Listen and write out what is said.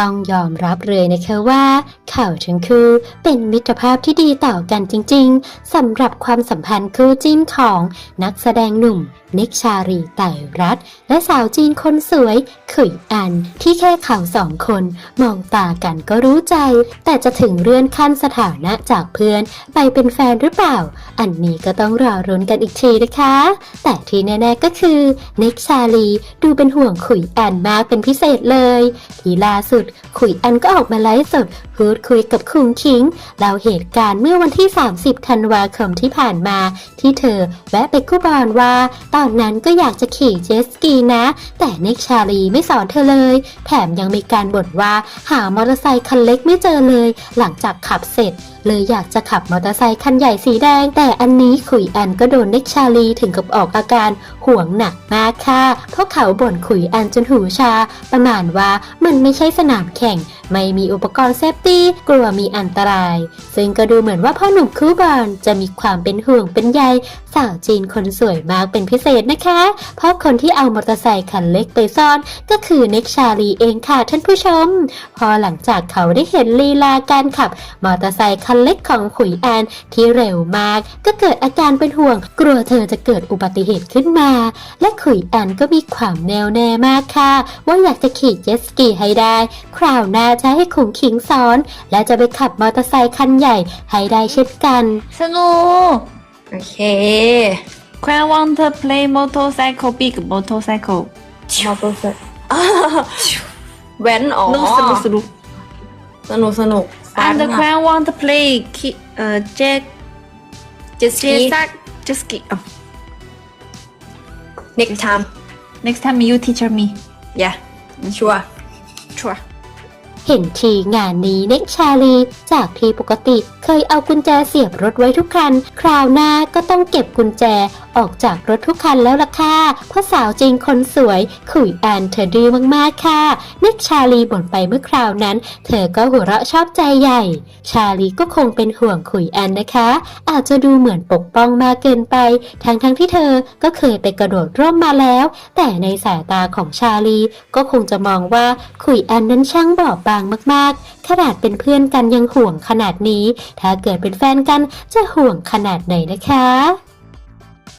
ต้องยอมรับเลยนะคะว่าเขาทั้งคู่เป็นมิตรภาพที่ดีต่อกันจริงๆสำหรับความสัมพันธ์คู่จิ้นของนักแสดงหนุ่มนิกชารีไต่รัฐและสาวจีนคนสวยขุยอัน ที่แค่เขาสองคน มองตากันก็รู้ใจ แต่จะถึงเลื่อนขั้นสถานะจากเพื่อนไปเป็นแฟนหรือเปล่า อันนี้ก็ต้องรอรุ้นกันอีกทีนะคะ แต่ที่แน่ๆก็คือนิกชาลีดูเป็นห่วงขุยอันมากเป็นพิเศษเลย ที่ล่าสุดขุยอันก็ออกมาไลฟ์สดพูดคุยกับคุงคิงเล่าเหตุการณ์เมื่อวันที่ 30 ธันวาคมที่ผ่านมา ที่เธอแวะไปกู้บอลว่า ตอนนั้นก็อยากจะขี่เจสกีนะ แต่เน็กชาลีไม่สอนเธอเลย แถมยังมีการบ่นว่าหามอเตอร์ไซค์คันเล็กไม่เจอเลย หลังจากขับเสร็จเลยอยากจะขับมอเตอร์ไซค์คันใหญ่สีแดง แต่อันนี้ขุยอันก็โดนเน็กชาลีถึงกับออกอาการห่วงหนักมากค่ะ เพราะเขาบ่นขุยอันจนหูชา ประมาณว่ามันไม่ใช่สนามแข่ง ไม่มีอุปกรณ์เซฟตี้ กลัวมีอันตราย ซึ่งก็ดูเหมือนว่าพ่อหนุ่มคูบอลจะมีความเป็นห่วงเป็นใยสาวจีนคนสวยมากเป็นพิเศษนะคะ เพราะคนที่เอามอเตอร์ไซค์คันเล็กไปซ่อนก็คือเน็กชาลีเองค่ะท่านผู้ชม พอหลังจากเขาได้เห็นลีลาการขับมอเตอร์ไซค์คันเล็กของขุยแอนที่เร็วมาก ก็เกิดอาการเป็นห่วง กลัวเธอจะเกิดอุบัติเหตุขึ้นมา และขุยแอนก็มีความแน่วแน่มากค่ะ ว่าอยากจะขี่เจ็ตสกีให้ได้คราวหน้าจะให้ขุงคิงสอน และจะไปขับมอเตอร์ไซค์คันใหญ่ให้ได้เช่นกัน สนุกโอเค Cran want to play motorcycle big motorcycle มอเตอร์ไซค์แว้นอ๋อนุกสนุกสนุก สนุกสนุก and the Cran want to play ki เอ่อ jet เจ็ตสกี jet sack jet ski oh, next time next time you teach me yeah ชัวร์ชัว เห็นทีงานนี้เน็กชาลีจากที่ปกติ เคยเอากุญแจเสียบรถไว้ทุกคัน คราวหน้าก็ต้องเก็บกุญแจออกจากรถทุกคันแล้วล่ะค่ะเพราะสาวจริงคนสวยขุยแอนเธอดื้อมากๆค่ะน็กชาลีบ่นไปเมื่อคราวนั้น เธอก็หัวเราะชอบใจใหญ่ ชาลีก็คงเป็นห่วงขุยแอนนะคะ อาจจะดูเหมือนปกป้องมากเกินไป ทั้งๆทที่เธอก็เคยไปกระโดดร่มมาแล้ว แต่ในสายตาของชาลีก็คงจะมองว่าขุยแอนนั้นช่างบอบบางมากๆ ขนาดเป็นเพื่อนกันยังห่วงขนาดนี้ถ้าเกิดเป็นแฟนกันจะห่วงขนาดไหนนะคะ